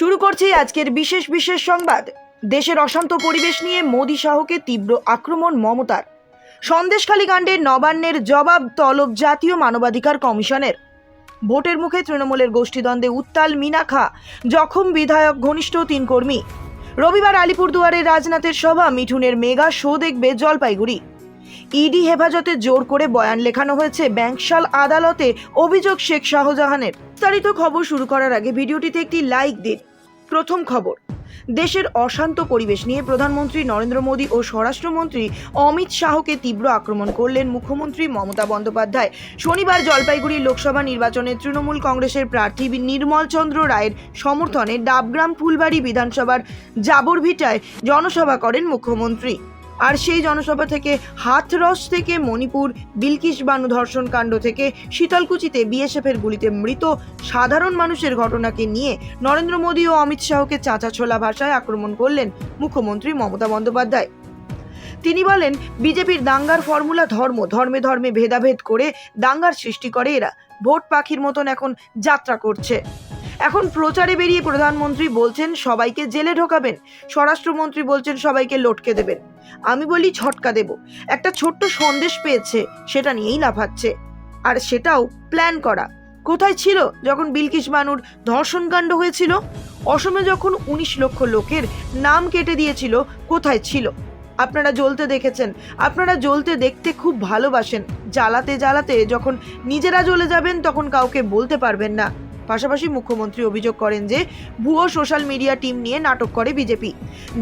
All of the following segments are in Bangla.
শুরু করছি আজকের বিশেষ বিশেষ সংবাদ। দেশের অশান্ত পরিবেশ নিয়ে মোদী শাহকে তীব্র আক্রমণ মমতার। সন্দেশখালী কাণ্ডে নবান্নের জবাব তলব জাতীয় মানবাধিকার কমিশনের। ভোটের মুখে তৃণমূলের গোষ্ঠীদ্বন্দ্বে উত্তাল মিনাখা জখম বিধায়ক ঘনিষ্ঠ তিন কর্মী। রবিবার আলিপুরদুয়ারে রাজনাথের সভা, মিঠুনের মেগা শো দেখবে জলপাইগুড়ি। ইডি হেফাজতে জোর করে বয়ান লেখানো হয়েছে ব্যাংকশাল আদালতে, অভিযোগ শেখ শাহজাহানের। বিস্তারিত খবর শুরু করার আগে ভিডিওটিতে একটি লাইক দিন। প্রথম খবর। দেশের অশান্ত পরিবেশ নিয়ে প্রধানমন্ত্রী নরেন্দ্র মোদী ও স্বরাষ্ট্রমন্ত্রী অমিত শাহকে তীব্র আক্রমণ করলেন মুখ্যমন্ত্রী মমতা বন্দ্যোপাধ্যায়। শনিবার জলপাইগুড়ি লোকসভা নির্বাচনে তৃণমূল কংগ্রেসের প্রার্থী নির্মল চন্দ্র রায়ের সমর্থনে ডাবগ্রাম ফুলবাড়ি বিধানসভার জাবরভিটায় জনসভা করেন মুখ্যমন্ত্রী। আর সেই জনসভা থেকে হাথরস থেকে মণিপুর বিলকিস বানু ধর্ষণ কাণ্ড থেকে শীতলকুচিতে বিএসএফের গুলিতে মৃত সাধারণ মানুষের ঘটনাকে নিয়ে নরেন্দ্র মোদী ও অমিত শাহকে চাঁচাছোলা ভাষায় আক্রমণ করলেন মুখ্যমন্ত্রী মমতা বন্দ্যোপাধ্যায়। তিনি বলেন, বিজেপির দাঙ্গার ফর্মুলা ধর্ম, ধর্মে ধর্মে ভেদাভেদ করে দাঙ্গার সৃষ্টি করে এরা। ভোট পাখির মতন এখন যাত্রা করছে। এখন প্রচারে বেরিয়ে প্রধানমন্ত্রী বলছেন, সবাইকে জেলে ঢোকাবেন। স্বরাষ্ট্রমন্ত্রী বলছেন, সবাইকে লটকে দেবেন। আমি বলি, ঝটকা দেব। একটা ছোট্ট সন্দেশ পেয়েছে, সেটা নিয়েই লাফাচ্ছে। আর সেটাও প্ল্যান করা। কোথায় ছিল যখন বিলকিস বানুর ধর্ষণকাণ্ড হয়েছিল? অসমে যখন উনিশ লক্ষ লোকের নাম কেটে দিয়েছিল, কোথায় ছিল? আপনারা জ্বলতে দেখেছেন। আপনারা জ্বলতে দেখতে খুব ভালোবাসেন। জ্বালাতে জ্বালাতে যখন নিজেরা জ্বলে যাবেন, তখন কাউকে বলতে পারবেন না। পাশাপাশি মুখ্যমন্ত্রী অভিযোগ করেন যে ভুয়ো সোশ্যাল মিডিয়া টিম নিয়ে নাটক করে বিজেপি।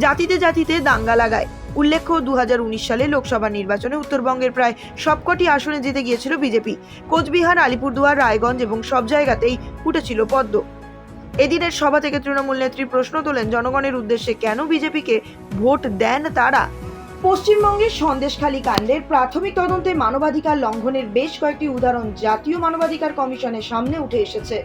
জাতিতে জাতিতে দাঙ্গা লাগায়। উল্লেখ্য, দুহাজার উনিশ সালে লোকসভা নির্বাচনে উত্তরবঙ্গের প্রায় সবকটি আসনে জিতে গিয়েছিল বিজেপি। কোচবিহার, আলিপুরদুয়ার, রায়গঞ্জ এবং সব জায়গাতেই ফুটেছিল পদ্ম। এদিনের সভা থেকে তৃণমূল নেত্রী প্রশ্ন তোলেন, জনগণের উদ্দেশ্যে কেন বিজেপিকে ভোট দেন তারা? পশ্চিমবঙ্গের সন্দেশখালী কাণ্ডের প্রাথমিক তদন্তে মানবাধিকার লঙ্ঘনের বেশ কয়েকটি উদাহরণ জাতীয় মানবাধিকার কমিশনের সামনে উঠে এসেছে।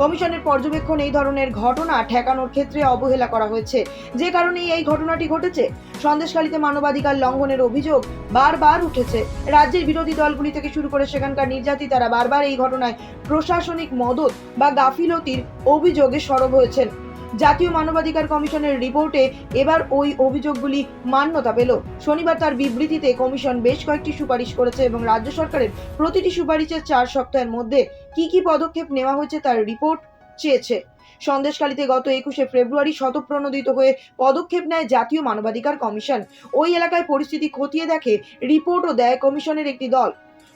কমিশনের পর্যবেক্ষণ এই ধরনের ঘটনা ঠেকানোর ক্ষেত্রে অবহেলা করা হয়েছে। যে কারণে এই ঘটনাটি ঘটেছে, সন্দেশখালীতে মানবাধিকার লঙ্ঘনের অভিযোগ বারবার উঠেছে। রাজ্যের বিরোধী দলগুলি থেকে শুরু করে সেখানকার নির্যাতিতারা বারবার এই ঘটনায় প্রশাসনিক মদত বা গাফিলতির অভিযোগে সরব হয়েছেন। জাতীয় মানবাধিকার কমিশনের রিপোর্টে এবার ওই অভিযোগগুলি মান্যতা পেল। শনিবার তার বিবৃতিতে কমিশন বেশ কয়েকটি সুপারিশ করেছে এবং রাজ্য সরকারের প্রতিটি সুপারিশের চার সপ্তাহের মধ্যে কি কি পদক্ষেপ নেওয়া হয়েছে তার রিপোর্ট চেয়েছে। সন্দেশখালীতে গত একুশে ফেব্রুয়ারি শতপ্রণোদিত হয়ে পদক্ষেপ নেয় জাতীয় মানবাধিকার কমিশন। ওই এলাকায় পরিস্থিতি খতিয়ে দেখে রিপোর্টও দেয় কমিশনের একটি দল।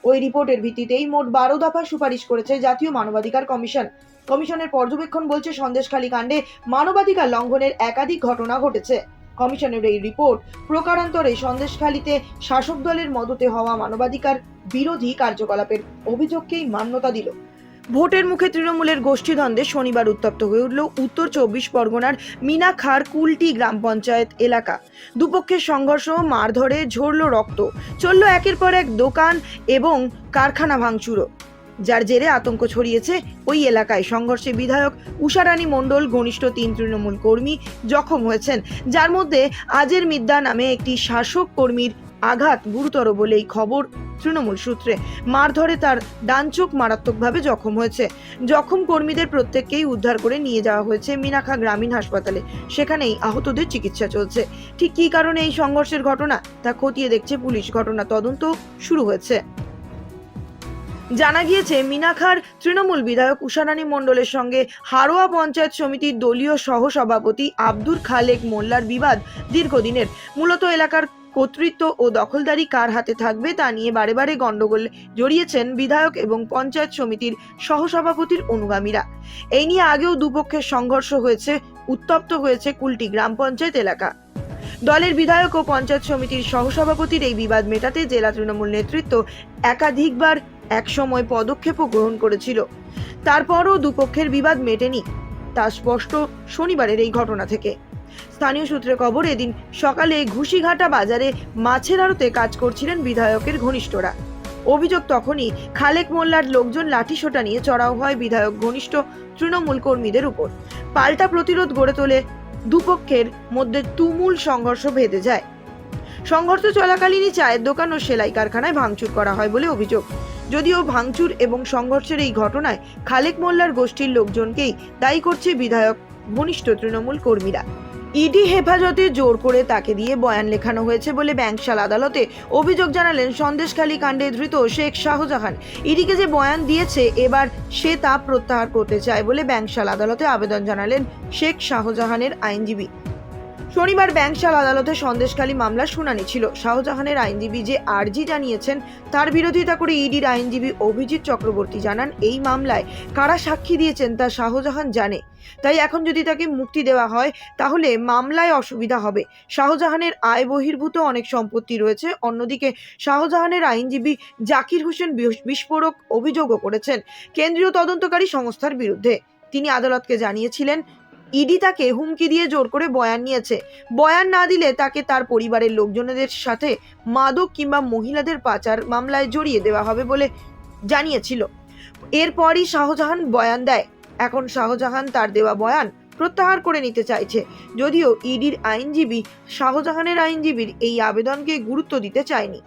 ওই রিপোর্টের ভিত্তিতেই মোট বারো দফা সুপারিশ করেছে জাতীয় মানবাধিকার কমিশন। কমিশনের পর্যবেক্ষণ বলছে, সন্দেশখালী কাণ্ডে মানবাধিকার লঙ্ঘনের একাধিক ঘটনা ঘটেছে। কমিশনের এই রিপোর্ট প্রকারান্তরে সন্দেশখালীতে শাসক দলের মদতে হওয়া মানবাধিকার বিরোধী কার্যকলাপের অভিযোগকেই মান্যতা দিল। ভোটের মুখে তৃণমূলের গোষ্ঠীদ্বন্দ্বে শনিবার উত্তপ্ত হয়ে উঠল উত্তর চব্বিশ পরগনার মিনাখার কুলটি গ্রাম পঞ্চায়েত এলাকা। দুপক্ষের সংঘর্ষ, মারধরে, ঝরল রক্ত, চলল একের পর এক দোকান এবং কারখানা ভাঙচুরো যার জেরে আতঙ্ক ছড়িয়েছে ওই এলাকায়। সংঘর্ষে বিধায়ক উষারানী মণ্ডল, ঘনিষ্ঠ তিন তৃণমূল কর্মী জখম হয়েছেন, যার মধ্যে আজের মিদ্যা নামে একটি শাসক কর্মীর আঘাত গুরুতর বলেই খবর তৃণমূল সূত্রে। মারধরে তার ডান চোখ মারাত্মকভাবে জখম হয়েছে। জখম কর্মীদের প্রত্যেককেই উদ্ধার করে নিয়ে যাওয়া হয়েছে মিনাখা গ্রামীণ হাসপাতালে। সেখানেই আহতদের চিকিৎসা চলছে। ঠিক কী কারণে এই সংঘর্ষের ঘটনা, তা খতিয়ে দেখছে পুলিশ। ঘটনা তদন্ত শুরু হয়েছে। জানা গিয়েছে, মিনাখার তৃণমূল বিধায়ক উষারানী মণ্ডলের সঙ্গে হারোয়া পঞ্চায়েত সমিতির দলীয় সহসভাপতি আব্দুর খালেক মোল্লার বিবাদ দীর্ঘদিনের। মূলত এলাকার কর্তৃত্ব ও দখলদারি কার হাতে থাকবে তা নিয়ে বারে বারে গণ্ডগোল জড়িয়েছেন বিধায়ক এবং পঞ্চায়েত সমিতির সহসভাপতির অনুগামীরা। এই নিয়ে আগেও দুপক্ষের সংঘর্ষ হয়েছে, উত্তপ্ত হয়েছে কুলটি গ্রাম পঞ্চায়েত এলাকা। দলের বিধায়ক ও পঞ্চায়েত সমিতির সহসভাপতির এই বিবাদ মেটাতে জেলা তৃণমূল নেতৃত্ব একাধিকবার একসময় পদক্ষেপও গ্রহণ করেছিল। তারপরও দুপক্ষের বিবাদ মেটেনি। তা স্পষ্ট শনিবারের এই ঘটনা থেকে। স্থানীয় সূত্রে খবর, এদিন সকালে ঘুষিঘাটা বাজারে মাছের আড়তে কাজ করছিলেন বিধায়কের ঘনিষ্ঠরা। অভিযোগ তখনই খালেক মোল্লার লোকজন লাঠিসোঁটা নিয়ে চড়াও হয় বিধায়ক ঘনিষ্ঠ তৃণমূল কর্মীদের উপর। পাল্টা প্রতিরোধ গড়ে তোলে দুপক্ষের মধ্যে তুমুল সংঘর্ষ ভেদে যায়। সংঘর্ষ চলাকালীনই চায়ের দোকান ও সেলাই কারখানায় ভাঙচুর করা হয় বলে অভিযোগ। যদিও ভাঙচুর এবং সংঘর্ষের এই ঘটনায় খালেক মোল্লার গোষ্ঠীর লোকজনকেই দায়ী করছে বিধায়ক ঘনিষ্ঠ তৃণমূল কর্মীরা। ইডি হেফাজতে জোর করে তাকে দিয়ে বয়ান লেখানো হয়েছে বলে ব্যাংকশাল আদালতে অভিযোগ জানালেন সন্দেশখালী কাণ্ডে ধৃত শেখ শাহজাহান। ইডিকে যে বয়ান দিয়েছে, এবার সে তা প্রত্যাহার করতে চায় বলে ব্যাংকশাল আদালতে আবেদন জানালেন শেখ শাহজাহানের আইনজীবী। শনিবার ব্যাংকশাল আদালতে সন্দেশখালী মামলার শুনানি ছিল। শাহজাহানের আইনজীবী যে আর্জি জানিয়েছেন, তার বিরোধিতা করে ইডির আইনজীবী অভিজিৎ চক্রবর্তী জানান, এই মামলায় কারা সাক্ষী দিয়েছেন তা শাহজাহান জানে। তাই এখন যদি তাকে মুক্তি দেওয়া হয়, তাহলে মামলায় অসুবিধা হবে। শাহজাহানের আয় বহির্ভূত অনেক সম্পত্তি রয়েছে। অন্যদিকে শাহজাহানের আইনজীবী জাকির হোসেন বিস- বিস্ফোরক অভিযোগও করেছেন কেন্দ্রীয় তদন্তকারী সংস্থার বিরুদ্ধে। তিনি আদালতকে জানিয়েছিলেন, ইডি তাকে হুমকি দিয়ে জোর করে বয়ান নিয়েছে। বয়ান না দিলে তাকে তার পরিবারের লোকজনদের সাথে মাদক কিংবা মহিলাদের পাচার মামলায় জড়িয়ে দেওয়া হবে বলে জানিয়েছিল। এরপরই শাহজাহান বয়ান দেয় এখন শাহজাহান তার দেওয়া বয়ান প্রত্যাহার করে নিতে চাইছে। যদিও ইডির আইনজীবী শাহজাহানের আইনজীবীর এই আবেদনকে গুরুত্ব দিতে চায়নি।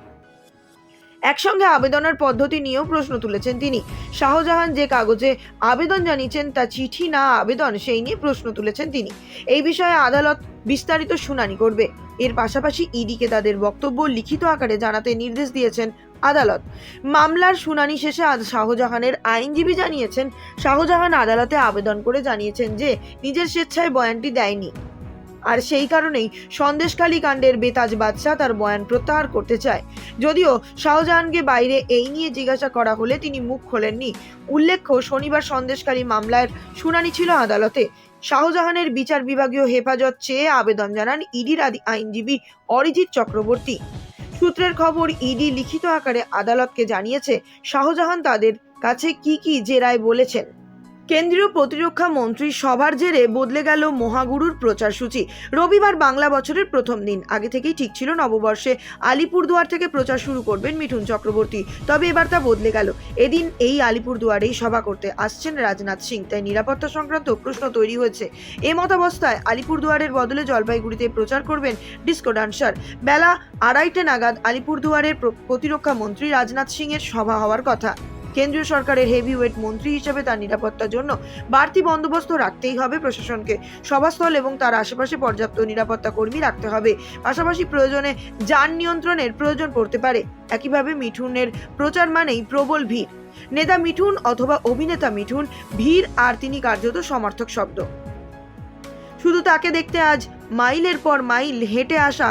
একসঙ্গে আবেদনের পদ্ধতি নিয়েও প্রশ্ন তুলেছেন তিনি। শাহজাহান যে কাগজে আবেদন জানিয়েছেন তা চিঠি না আবেদন, সেই নিয়ে প্রশ্ন তুলেছেন তিনি। এই বিষয়ে আদালত বিস্তারিত শুনানি করবে। এর পাশাপাশি ইডিকে তাদের বক্তব্য লিখিত আকারে জানাতে নির্দেশ দিয়েছেন আদালত। মামলার শুনানি শেষে আজ শাহজাহানের আইনজীবী জানিয়েছেন, শাহজাহান আদালতে আবেদন করে জানিয়েছেন যে নিজের স্বেচ্ছায় বয়ানটি দেয়নি। আর সেই কারণেই সন্দেশখালী কাণ্ডের বেতাজ বাদশাহ তার বয়ান প্রত্যাহার করতে চায়। যদিও শাহজাহানকে বাইরে এই নিয়ে জিজ্ঞাসা করা হলে তিনি মুখ খোলেননি। উল্লেখ্য, শনিবার সন্দেশকারী মামলার শুনানি ছিল আদালতে। শাহজাহানের বিচার বিভাগীয় হেফাজত চেয়ে আবেদন জানান ইডির আদি আইনজীবী অরিজিৎ চক্রবর্তী। সূত্রের খবর ইডি লিখিত আকারে আদালতকে জানিয়েছে শাহজাহান তাদের কাছে কি কি জেরায় বলেছেন। কেন্দ্রীয় প্রতিরক্ষা মন্ত্রী সভার জেরে বদলে গেল মহাগুরুর প্রচার সূচি। রবিবার বাংলা বছরের প্রথম দিন। আগে থেকেই ঠিক ছিল নববর্ষে আলিপুরদুয়ার থেকে প্রচার শুরু করবেন মিঠুন চক্রবর্তী। তবে এবার তা বদলে গেল। এদিন এই আলিপুরদুয়ারেই সভা করতে আসছেন রাজনাথ সিং। তাই নিরাপত্তা সংক্রান্ত প্রশ্ন তৈরি হয়েছে। এ মতাবস্থায় আলিপুরদুয়ারের বদলে জলপাইগুড়িতে প্রচার করবেন ডিস্কো ডান্সার। বেলা আড়াইটে নাগাদ আলিপুরদুয়ারের প্রতিরক্ষা মন্ত্রী রাজনাথ সিং এর সভা হওয়ার কথা। কেন্দ্রীয় সরকারের হেভিওয়েট মন্ত্রী হিসেবে তার নিরাপত্তার জন্য বাড়তি বন্দোবস্ত রাখতেই হবে প্রশাসনকে। সভাস্থল এবং তার আশেপাশে পর্যাপ্ত নিরাপত্তা কর্মী রাখতে হবে। পাশাপাশি প্রয়োজনে যান নিয়ন্ত্রণের প্রয়োজন পড়তে পারে। একইভাবে মিঠুনের প্রচার মানেই প্রবল ভিড়। নেতা মিঠুন অথবা অভিনেতা মিঠুন, ভিড় আর তিনি কার্যত সমর্থক শব্দ। শুধু তাকে দেখতে আজ মাইলের পর মাইল হেঁটে আসা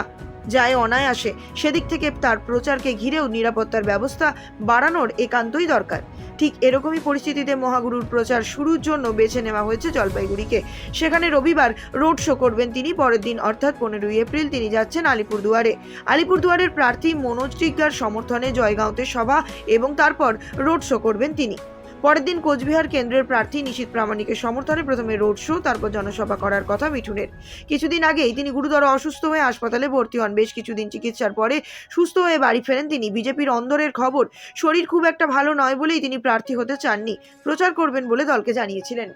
যায় অনায়াসে। সেদিক থেকে তার প্রচারকে ঘিরেও নিরাপত্তার ব্যবস্থা বাড়ানোর একান্তই দরকার। ঠিক এরকমই পরিস্থিতিতে মহাগুরুর প্রচার শুরুর জন্য বেছে নেওয়া হয়েছে জলপাইগুড়িকে। সেখানে রবিবার রোড শো করবেন তিনি, পরের দিন অর্থাৎ পনেরোই এপ্রিল তিনি যাচ্ছেন আলিপুরদুয়ারে। আলিপুরদুয়ারের প্রার্থী মনোজ টিগ্গার সমর্থনে জয়গাঁওতে সভা এবং তারপর রোড শো করবেন তিনি। পরের দিন কোচবিহার কেন্দ্রের প্রার্থী নিশীত প্রামাণিকের সমর্থনে প্রথমে রোড শো, তারপর জনসভা করার কথা মিঠুনের। কিছুদিন আগেই তিনি গুরুতর অসুস্থ হয়ে হাসপাতালে ভর্তি হন। বেশ কিছুদিন চিকিৎসার পরে সুস্থ হয়ে বাড়ি ফেরেন তিনি। বিজেপির অন্দরের খবর, শরীর খুব একটা ভালো নয় বলেই তিনি প্রার্থী হতে চাননি। প্রচার করবেন বলে দলকে জানিয়েছিলেন।